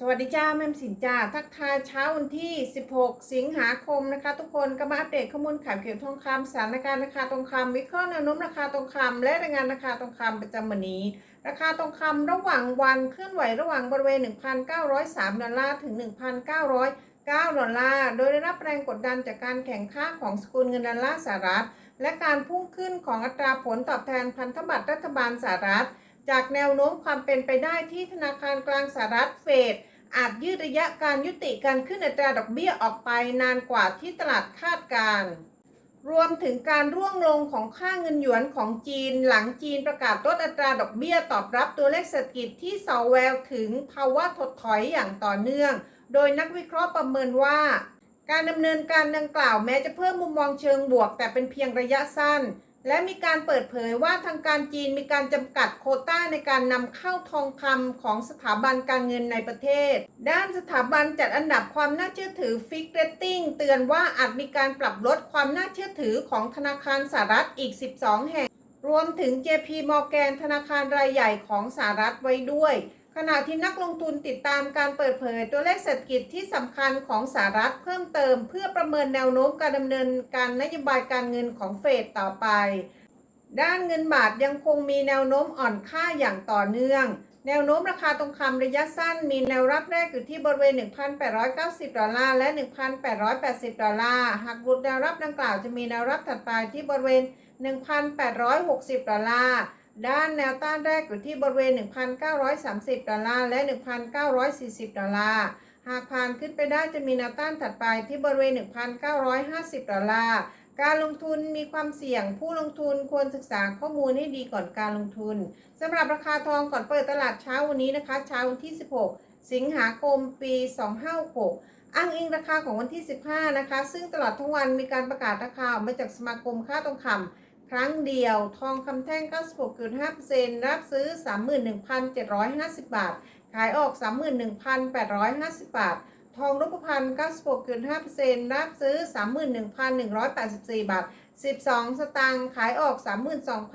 สวัสดีจ้าแม่สินจ้าทักทายเช้าวันที่ 16 สิงหาคมนะคะ ทุกคนก็มาอัปเดตข้อมูลข่ายเขียวกับทองคำสถานการณ์ราคาทองคำวิเคราะห์แนวโน้มราคาทองคำและรายงานราคาทองคำประจำวันนี้ ราคาทองคำระหว่างวันเคลื่อนไหวระหว่างบริเวณ 1,903ดอลลาร์ถึง 1,909ดอลลาร์โดยได้รับแรงกดดันจากการแข่งข้าของสกุลเงินดอลลาร์สหรัฐ และการพุ่งขึ้นของอัตราผลตอบแทนพันธบัตรรัฐบาลสหรัฐ จากแนวโน้มความเป็นไปได้ที่ธนาคารกลางสหรัฐเฟดอาจยืดระยะการยุติการขึ้นอัตราดอกเบี้ยออกไปนานกว่าที่ตลาดคาดการณ์รวมถึงการร่วงลงของค่าเงินหยวนของจีน หลังจีนประกาศลดอัตราดอกเบี้ยตอบรับตัวเลขเศรษฐกิจที่สอแววถึงภาวะถดถอยอย่างต่อเนื่อง โดยนักวิเคราะห์ประเมินว่า การดำเนินการดังกล่าวแม้จะเพิ่มมุมมองเชิงบวก แต่เป็นเพียงระยะสั้น และมีการเปิดเผยว่าทางการจีนมีการจำกัดโคต้าในการนำเข้าทองคำของสถาบันการเงินในประเทศ ด้านสถาบันจัดอันดับความน่าเชื่อถือฟิกเรตติ้งเตือนว่าอาจมีการปรับลดความน่าเชื่อถือของธนาคารสหรัฐอีก 12 แห่ง รวมถึง JP Morgan ธนาคารรายใหญ่ของสหรัฐไว้ด้วย ขณะที่นักลงทุนติดตามการเปิดเผยตัวเลขเศรษฐกิจที่สำคัญของสหรัฐเพิ่มเติม เพื่อประเมินแนวโน้มการดำเนินการนโยบายการเงินของเฟดต่อไป ด้านเงินบาทยังคงมีแนวโน้มอ่อนค่าอย่างต่อเนื่อง แนวโน้มราคาทองคำระยะสั้น มีแนวรับแรกอยู่ที่บริเวณ 1,890 ดอลลาร์และ 1,880 ดอลลาร์ หากหลุดแนวรับดังกล่าวจะมีแนวรับถัดไปที่บริเวณ 1,860 ดอลลาร์ ด้านแนวต้านแรกอยู่ที่บริเวณ 1,930 ดอลลาร์และ 1,940 ดอลลาร์ หากผ่านขึ้นไปได้จะมีแนวต้านถัดไปที่บริเวณ 1,950 ดอลลาร์ การลงทุนมีความเสี่ยง ผู้ลงทุนควรศึกษาข้อมูลให้ดีก่อนการลงทุนสำหรับราคาทองก่อนเปิดตลาดเช้าวันนี้นะคะ เช้าวันที่ 16 สิงหาคม ปี 2566อ้างอิงราคาของวันที่ 15 นะคะ ซึ่งตลอดทั้งวันมีการประกาศราคาออกมาจากสมาคมค่าทองคำ ครั้งเดียวทองคำแท่ง 96.5%รับซื้อ 31,750 บาท ขายออก 31,850 บาท ทองรูปพรรณ96.5%รับซื้อ 31,184 บาท 12 สตางค์ขายออก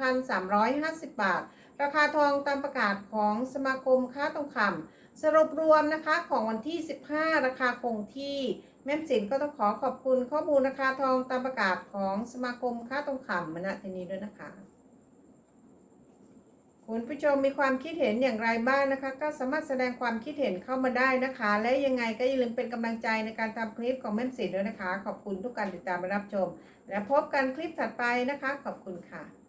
32,350 บาท ราคาทองตามประกาศของสมาคมค้าทองคำสรุปรวมนะคะของวันที่ 15 ราคาคงที่ แม่มสินก็ต้องขอขอบคุณข้อมูลราคาทองตามประกาศของสมาคมค้าทองคำมณที่นี้ด้วยนะคะ คุณผู้ชมมีความคิดเห็นอย่างไรบ้างนะคะ ก็สามารถแสดงความคิดเห็นเข้ามาได้นะคะ และยังไงก็อย่าลืมเป็นกำลังใจในการทำคลิปของแม่มสินด้วยนะคะ ขอบคุณทุกการติดตามรับชม และพบกันคลิปถัดไปนะคะ ขอบคุณค่ะ